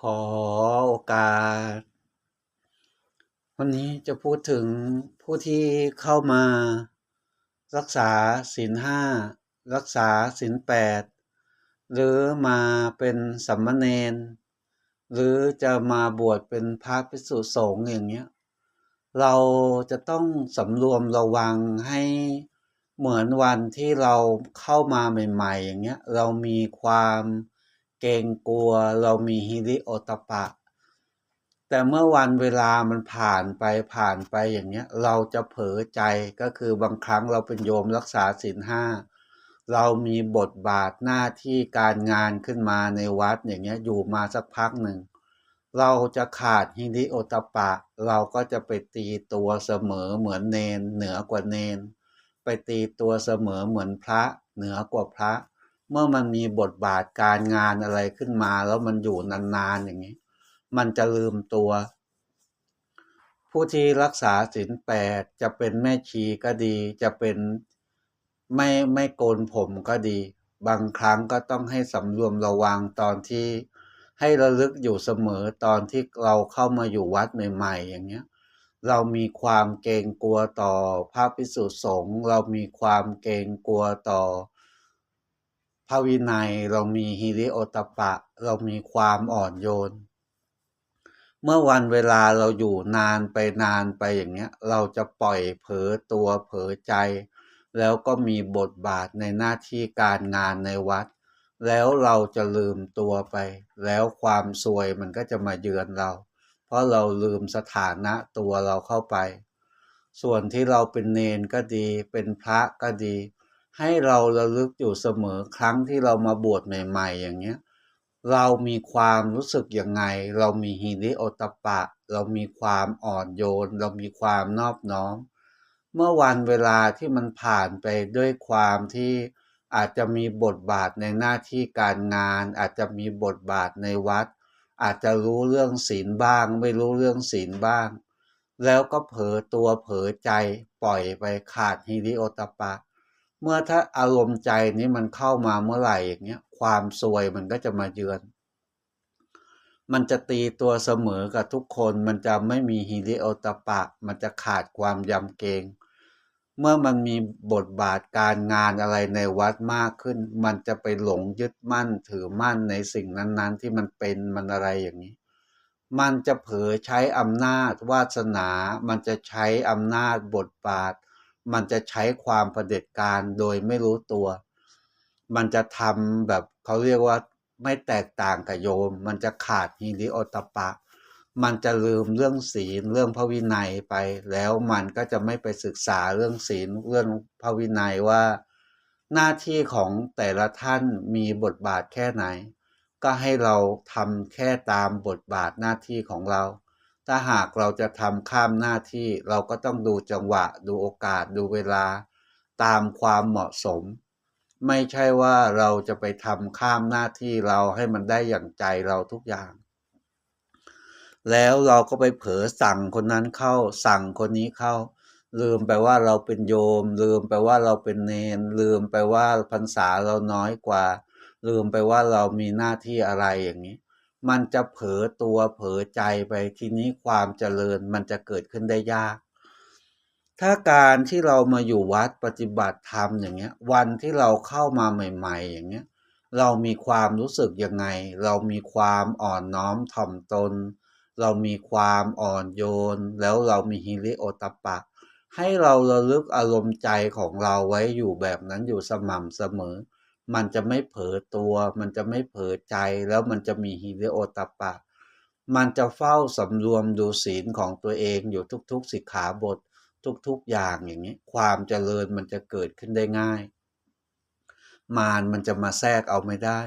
ขอโอกาส วันนี้จะพูดถึงผู้ที่เข้ามา รักษาศีลห้ารักษาศีลแปดหรือมาเป็นสัมมเนนหรือจะมาบวชเป็นพระภิกษุสงฆ์อย่างเงี้ยเราจะต้องสำรวมระวังให้เหมือนวันที่เราเข้ามาใหม่ ๆ อย่างเงี้ยเรามีความ เกรงกลัวเรามีฮิริโอตปปะ แต่เมื่อวันเวลามันผ่านไปผ่านไปอย่างเงี้ย เราจะเผลอใจก็คือบางครั้งเราเป็นโยมรักษาศีลห้าเรามีบทบาทหน้าที่การงานขึ้นมาในวัดอย่างเงี้ยอยู่มาสักพักหนึ่ง เราจะขาดฮิริโอตปะ เราก็จะไปตีตัวเสมอเหมือนเนน เหนือกว่าเนน ไปตีตัวเสมอเหมือนพระ เหนือกว่าพระ เมื่อมันมีบทบาทการงานอะไรขึ้นมา แล้วมันอยู่นานๆอย่างนี้ มันจะลืมตัว ผู้ที่รักษาศีลแปดจะเป็นแม่ชีก็ดี จะเป็นไม่ไม่โกนผมก็ดี บางครั้งก็ต้องให้สำรวมระวังตอนที่ให้ระลึกอยู่เสมอตอนที่เราเข้ามาอยู่วัดใหม่ ๆ อย่างเงี้ย เรามีความเกรงกลัวต่อพระภิกษุสงฆ์เรามีความเกรงกลัวต่อ พระวินัยเรามีฮิริโอตปะ เรามีความอ่อนโยน เมื่อวันเวลาเราอยู่นานไปนานไปอย่างเงี้ย เราจะปล่อยเผลอตัวเผลอใจ แล้วก็มีบทบาทในหน้าที่การงานในวัด แล้วเราจะลืมตัวไป แล้วความซวยมันก็จะมาเยือนเรา เพราะเราลืมสถานะตัวเราเข้าไป ส่วนที่เราเป็นเนนก็ดี เป็นพระก็ดี ให้เราระลึกอยู่เสมอครั้งที่เรามาบวชใหม่ ๆ อย่างเงี้ยเรามีความรู้สึกยังไง เรามีฮิริโอตปะ เรามีความอ่อนโยน เรามีความนอบน้อม เมื่อวันเวลาที่มันผ่านไปด้วยความที่อาจจะมีบทบาทในหน้าที่การงาน อาจจะมีบทบาทในวัด อาจจะรู้เรื่องศีลบ้าง ไม่รู้เรื่องศีลบ้าง แล้วก็เผลอตัวเผลอใจปล่อยไปขาดฮิริโอตปปะเเมื่อถ้าอารมณ์ใจนี้มันเข้ามาเมื่อไหร่อย่างเงี้ยความซวยมันก็จะมาเยือน มันจะตีตัวเสมอกับทุกคนมันจะไม่มีฮิริโอตปปะ มันจะขาดความยำเกรงเมื่อมันมีบทบาทการงานอะไรในวัดมากขึ้น มันจะไปหลงยึดมั่นถือมั่นในสิ่งนั้นๆ ที่มันเป็นมันอะไรอย่างนี้ มันจะเผลอใช้อำนาจวาสนา มันจะใช้อำนาจบทบาท มันจะใช้ความประเด็จการโดยไม่รู้ตัว มันจะทำแบบเขาเรียกว่าไม่แตกต่างกับโยม มันจะขาดฮิริโอตปปะ มันจะลืมเรื่องศีลเรื่องพระวินัยไป แล้วมันก็จะไม่ไปศึกษาเรื่องศีลเรื่องพระวินัยว่า หน้าที่ของแต่ละท่านมีบทบาทแค่ไหน ก็ให้เราทำแค่ตามบทบาทหน้าที่ของเรา ถ้าหากเราจะทำข้ามหน้าที่เราก็ต้องดูจังหวะ ดูโอกาสดูเวลา ตามความเหมาะสม ไม่ใช่ว่าเราจะไปทำข้ามหน้าที่เราให้มันได้อย่างใจเราทุกอย่าง แล้วเราก็ไปเผลอสั่งคนนั้นเข้า สั่งคนนี้เข้า ลืมไปว่าเราเป็นโยม ลืมไปว่าเราเป็นเนน ลืมไปว่าพรรษาเราน้อยกว่า ลืมไปว่าเรามีหน้าที่อะไรอย่างนี้ มันจะเผลอตัวเผลอใจไปทีนี้ความเจริญมันจะเกิดขึ้นได้ยาก ถ้าการที่เรามาอยู่วัดปฏิบัติธรรมอย่างเงี้ย วันที่เราเข้ามาใหม่ ๆ อย่างเงี้ย เรามีความรู้สึกยังไง เรามีความอ่อนน้อมถ่อมตน เรามีความอ่อนโยน แล้วเรามีฮิริโอตปปะให้เราระลึกอารมณ์ใจของเราไว้อยู่แบบนั้นอยู่สม่ำเสมอ มันจะไม่เผลอตัว มันจะไม่เผลอใจแล้วมันจะมีฮิริโอตปปะ มันจะเฝ้าสำรวมดูศีลของตัวเองอยู่ทุกๆสิกขาบททุกๆอย่างอย่างนี้ ความเจริญมันจะเกิดขึ้นได้ง่าย มารมันจะมาแทรกเอาไม่ได้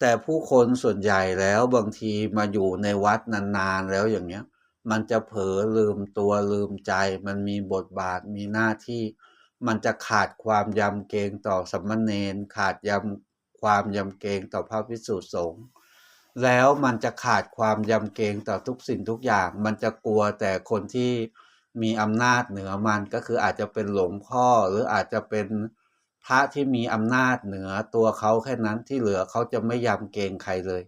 แต่ผู้คนส่วนใหญ่แล้วบางทีมาอยู่ในวัดนานๆแล้วอย่างเนี้ย มันจะเผลอลืมตัวลืมใจ มันมีบทบาทมีหน้าที่ มันจะขาดความยำเกรงต่อสัมมเนนขาดยำความยำเกรงต่อพระพิสุสงฆ์แล้วมันจะขาดความยำเกรงต่อทุกสิ่งทุกอย่าง มันจะกลัวแต่คนที่มีอำนาจเหนือมันก็คืออาจจะเป็นหลวงพ่อหรืออาจจะเป็นพระที่มีอำนาจเหนือตัวเขาแค่นั้นที่เหลือเขาจะไม่ยำเกรงใครเลย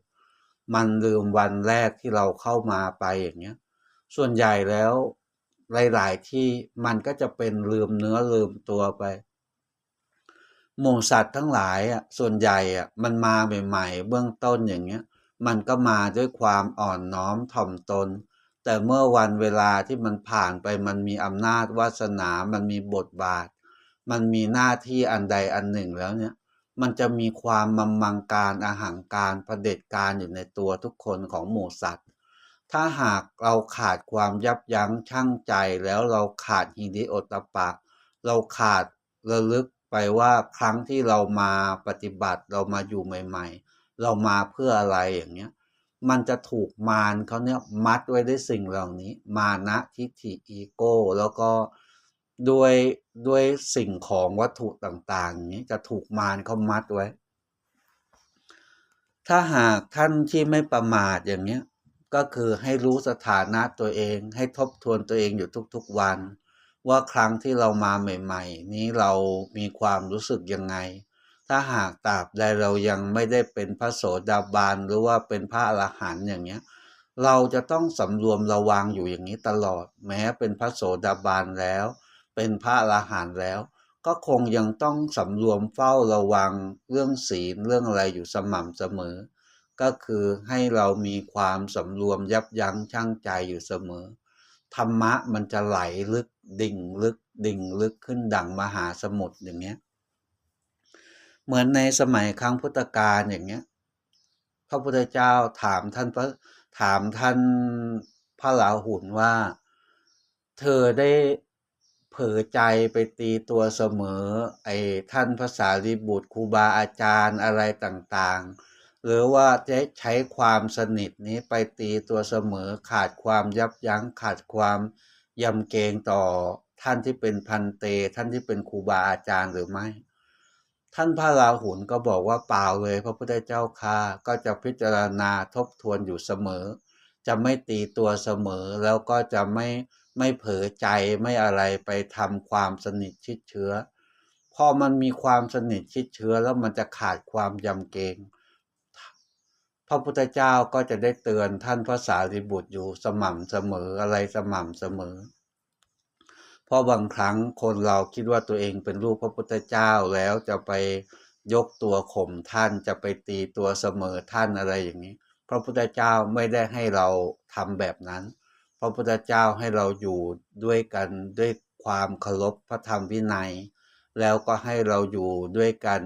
มันลืมวันแรกที่เราเข้ามาไปอย่างเงี้ย ส่วนใหญ่แล้ว หลาย ๆ ที่มันก็จะเป็นลืมเนื้อลืมตัวไป หมู่สัตว์ทั้งหลายอะส่วนใหญ่อะมันมาใหม่ ๆ เบื้องต้นอย่างเงี้ย มันก็มาด้วยความอ่อนน้อมถ่อมตน แต่เมื่อวันเวลาที่มันผ่านไปมันมีอำนาจวาสนา มันมีบทบาท มันมีหน้าที่อันใดอันหนึ่งแล้วเนี่ยมันจะมีความมัมมังการอาหังการเด็จการอยู่ในตัวทุกคนของหมู่สัตว์ ถ้าหากเราขาดความยับยั้งชั่งใจแล้วเราขาดฮิริโอตปะ เราขาดระลึกไปว่าครั้งที่เรามาปฏิบัติเรามาอยู่ใหม่ ๆ เรามาเพื่ออะไรอย่างเงี้ย มันจะถูกมารเขาเนี่ยมัดไว้ด้วยสิ่งเหล่านี้ มานะทิฏฐิอีโก้ แล้วก็ด้วยด้วยสิ่งของวัตถุต่างๆอย่างนี้จะถูกมารเขามัดไว้ ถ้าหากท่านที่ไม่ประมาทอย่างเนี้ย ก็คือให้รู้สถานะตัวเอง ให้ทบทวนตัวเองอยู่ทุกๆวัน ว่าครั้งที่เรามาใหม่ ๆ นี้เรามีความรู้สึกยังไง ถ้าหากตราบใดเรายังไม่ได้เป็นพระโสดาบันหรือว่าเป็นพระอรหันต์อย่างเงี้ย เราจะต้องสำรวมระวังอยู่อย่างนี้ตลอด แม้เป็นพระโสดาบันแล้ว เป็นพระอรหันต์แล้ว ก็คงยังต้องสำรวมเฝ้าระวังเรื่องศีลเรื่องอะไรอยู่สม่ำเสมอ ก็คือให้เรามีความสำรวมยับยั้งชั่งใจอยู่เสมอ ธรรมะมันจะไหลลึกดิ่งลึกดิ่งลึกขึ้นดังมหาสมุทรอย่างเงี้ย เหมือนในสมัยครั้งพุทธกาลอย่างเงี้ย พระพุทธเจ้าถามท่านพระถามท่านพระราหุลว่า เธอได้เผลอใจไปตีตัวเสมอ ไอ้ท่านภาษารีบุตรครูบาอาจารย์อะไรต่างๆ หรือว่าจะใช้ความสนิทนี้ไปตีตัวเสมอขาดความยับยั้งขาดความยำเกรงต่อท่านที่เป็นพันเต ท่านที่เป็นครูบาอาจารย์หรือไม่ ท่านพระราหุลก็บอกว่าเปล่าเลย พระพุทธเจ้าค่าก็จะพิจารณาทบทวนอยู่เสมอ จะไม่ตีตัวเสมอแล้วก็จะไม่ไม่เผลอใจไม่อะไรไปทำความสนิทชิดเชื้อพอมันมีความสนิทชิดเชื้อแล้วมันจะขาดความยำเกรง พระพุทธเจ้าก็จะได้เตือนท่านพระสารีบุตรอยู่สม่ำเสมออะไรสม่ำเสมอ เพราะบางครั้งคนเราคิดว่าตัวเองเป็นลูกพระพุทธเจ้าแล้วจะไปยกตัวข่มท่านจะไปตีตัวเสมอท่านอะไรอย่างนี้ พระพุทธเจ้าไม่ได้ให้เราทำแบบนั้น พระพุทธเจ้าให้เราอยู่ด้วยกันด้วยความเคารพพระธรรมวินัย แล้วก็ให้เราอยู่ด้วยกัน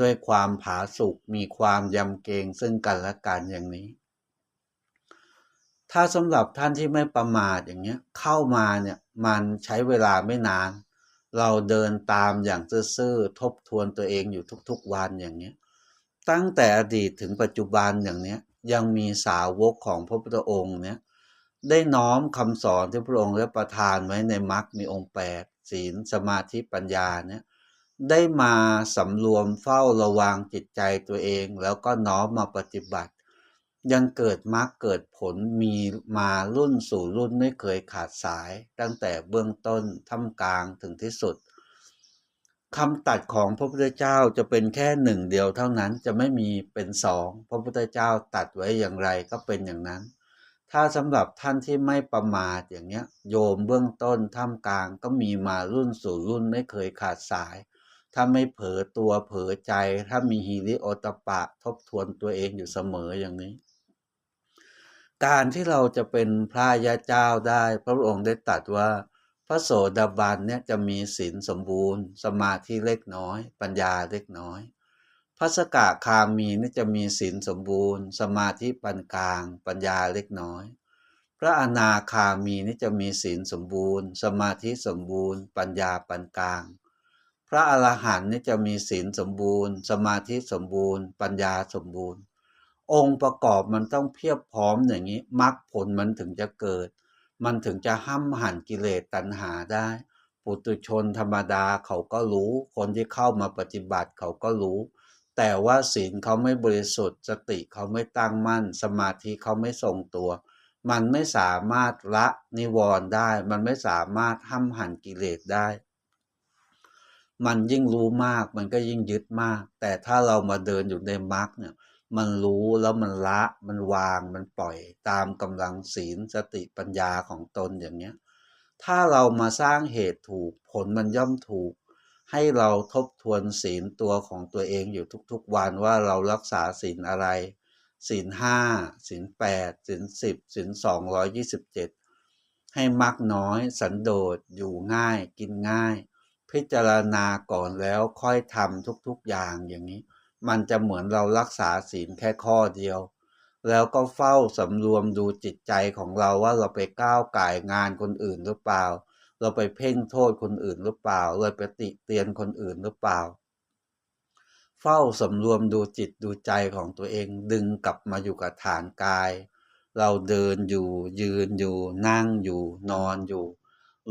ด้วยความผาสุกมีความยำเกรงซึ่งกันและกันอย่างนี้ ถ้าสำหรับท่านที่ไม่ประมาทอย่างเงี้ยเข้ามาเนี่ยมันใช้เวลาไม่นาน เราเดินตามอย่างซื่อๆทบทวนตัวเองอยู่ทุกๆวันอย่างเนี้ยตั้งแต่อดีตถึงปัจจุบันอย่างเนี้ยยังมีสาวกของพระพุทธองค์เนี่ยได้น้อมคำสอนที่พระองค์ได้ประทานไว้ในมรรคมีองค์แปดศีลสมาธิปัญญาเนี่ย ได้มาสำรวมเฝ้าระวังจิตใจตัวเอง แล้วก็น้อมมาปฏิบัติ ยังเกิดมรรคเกิดผลมีมารุ่นสู่รุ่นไม่เคยขาดสาย ตั้งแต่เบื้องต้นท่ามกลางถึงที่สุดคำตัดของพระพุทธเจ้าจะเป็นแค่หนึ่งเดียวเท่านั้นจะไม่มีเป็นสองพระพุทธเจ้าตัดไว้อย่างไรก็เป็นอย่างนั้น ถ้าสำหรับท่านที่ไม่ประมาทอย่างเนี้ย โยมเบื้องต้นท่ามกลางก็มีมารุ่นสู่รุ่นไม่เคยขาดสาย ถ้าไม่เผลอตัวเผลอใจ ถ้ามีฮีริโอตปปะทบทวนตัวเองอยู่เสมออย่างนี้ การที่เราจะเป็นพระยาเจ้าได้ พระองค์ได้ตรัสว่า พระโสดาบันเนี่ยจะมีศีลสมบูรณ์ สมาธิเล็กน้อย ปัญญาเล็กน้อย พระสกะคามีนี่จะมีศีลสมบูรณ์ สมาธิปานกลาง ปัญญาเล็กน้อย พระอนาคามีนี่จะมีศีลสมบูรณ์ สมาธิสมบูรณ์ ปัญญาปานกลาง พระอรหันต์นี่จะมีศีลสมบูรณ์ สมาธิสมบูรณ์ ปัญญาสมบูรณ์ องค์ประกอบมันต้องเพียบพร้อมอย่างนี้มรรคผลมันถึงจะเกิด มันถึงจะห้ำหันกิเลสตัณหาได้ ปุตุชนธรรมดาเขาก็รู้ คนที่เข้ามาปฏิบัติเขาก็รู้ แต่ว่าศีลเขาไม่บริสุทธิ์ สติเขาไม่ตั้งมั่น สมาธิเขาไม่ทรงตัว มันไม่สามารถละนิวรณ์ได้ มันไม่สามารถห้ำหันกิเลสได้ มันยิ่งรู้มากมันก็ยิ่งยึดมาก แต่ถ้าเรามาเดินอยู่ในมรรคเนี่ย มันรู้แล้วมันละมันวางมันปล่อยตามกำลังศีลสติปัญญาของตนอย่างเนี้ย ถ้าเรามาสร้างเหตุถูกผลมันย่อมถูก ให้เราทบทวนศีลตัวของตัวเองอยู่ทุกๆวันว่าเรารักษาศีลอะไรศีลห้าศีลแปดศีลสิบศีลสองร้อยยี่สิบเจ็ดให้มักน้อย สันโดษอยู่ง่าย กินง่าย พิจารณาก่อนแล้วค่อยทำทุกๆอย่างอย่างนี้ มันจะเหมือนเรารักษาศีลแค่ข้อเดียว แล้วก็เฝ้าสำรวมดูจิตใจของเราว่าเราไปก้าวไก่งานคนอื่นหรือเปล่า เราไปเพ่งโทษคนอื่นหรือเปล่าเราไปติเตียนคนอื่นหรือเปล่า เฝ้าสำรวมดูจิตดูใจของตัวเองดึงกลับมาอยู่กับฐานกาย เราเดินอยู่ยืนอยู่นั่งอยู่นอนอยู่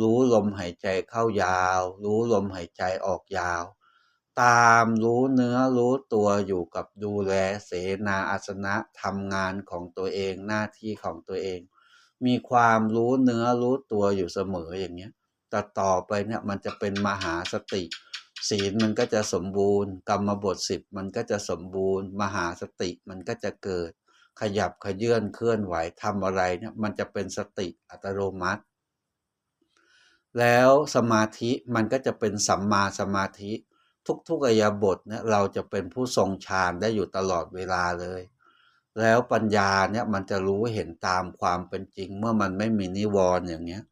รู้ลมหายใจเข้ายาว รู้ลมหายใจออกยาว ตามรู้เนื้อรู้ตัวอยู่กับดูแลเสนาอาสนะทำงานของตัวเองหน้าที่ของตัวเอง มีความรู้เนื้อรู้ตัวอยู่เสมออย่างเงี้ยแต่ต่อไปเนี่ยมันจะเป็นมหาสติ ศีลมันก็จะสมบูรณ์ กรรมบทสิบมันก็จะสมบูรณ์ มหาสติมันก็จะเกิด ขยับขยื่นเคลื่อนไหวทำอะไรเนี่ยมันจะเป็นสติอัตโนมัติ แล้วสมาธิมันก็จะเป็นสัมมาสมาธิ ทุกๆอิริยบทเนี่ยเราจะเป็นผู้ทรงฌานได้อยู่ตลอดเวลาเลย แล้วปัญญาเนี่ยมันจะรู้เห็นตามความเป็นจริง เมื่อมันไม่มีนิวรณ์อย่างเนี้ย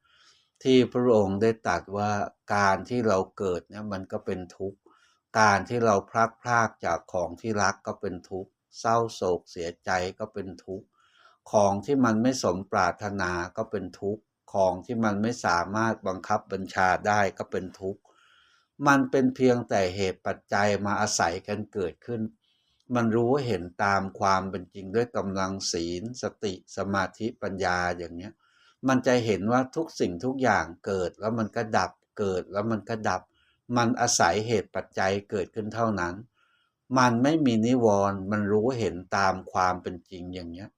ที่พระองค์ได้ตรัสว่าการที่เราเกิดเนี่ยมันก็เป็นทุกข์ การที่เราพลักพรากจากของที่รักก็เป็นทุกข์ เศร้าโศกเสียใจก็เป็นทุกข์ ของที่มันไม่สมปรารถนาก็เป็นทุกข์ ของที่มันไม่สามารถบังคับบัญชาได้ก็เป็นทุกข์ มันเป็นเพียงแต่เหตุปัจจัยมาอาศัยกันเกิดขึ้น มันรู้เห็นตามความเป็นจริงด้วยกำลังศีล สติสมาธิปัญญาอย่างเนี้ย มันจะเห็นว่าทุกสิ่งทุกอย่างเกิดแล้วมันก็ดับ เกิดแล้วมันก็ดับ มันอาศัยเหตุปัจจัยเกิดขึ้นเท่านั้น มันไม่มีนิวรณ์มันรู้เห็นตามความเป็นจริงอย่างเนี้ย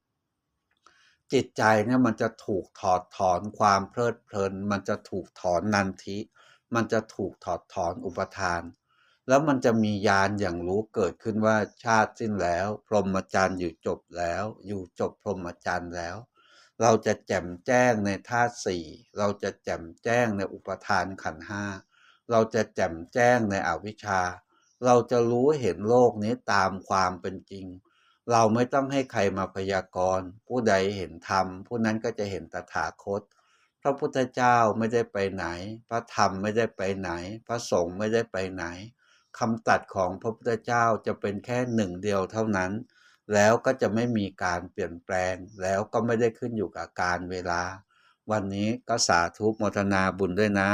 จิตใจเนี่ยมันจะถูกถอดถอนความเพลิดเพลิน มันจะถูกถอนนันทิ มันจะถูกถอดถอนอุปทาน แล้วมันจะมีญาณอย่างรู้เกิดขึ้นว่าชาติสิ้นแล้ว พรหมจรรย์อยู่จบแล้ว อยู่จบพรหมจรรย์แล้ว เราจะแจ่มแจ้งในธาตุสี่เราจะแจ่มแจ้งในอุปทานขันห้าเราจะแจ่มแจ้งในอวิชชา เราจะรู้เห็นโลกนี้ตามความเป็นจริง เราไม่ต้องให้ใครมาพยากรณ์ ผู้ใดเห็นธรรม ผู้นั้นก็จะเห็นตถาคต พระพุทธเจ้าไม่ได้ไปไหน พระธรรมไม่ได้ไปไหน พระสงฆ์ไม่ได้ไปไหนคำตัดของพระพุทธเจ้าจะเป็นแค่หนึ่งเดียวเท่านั้น แล้วก็จะไม่มีการเปลี่ยนแปลง แล้วก็ไม่ได้ขึ้นอยู่กับการเวลา วันนี้ก็สาธุโมทนาบุญด้วยนะ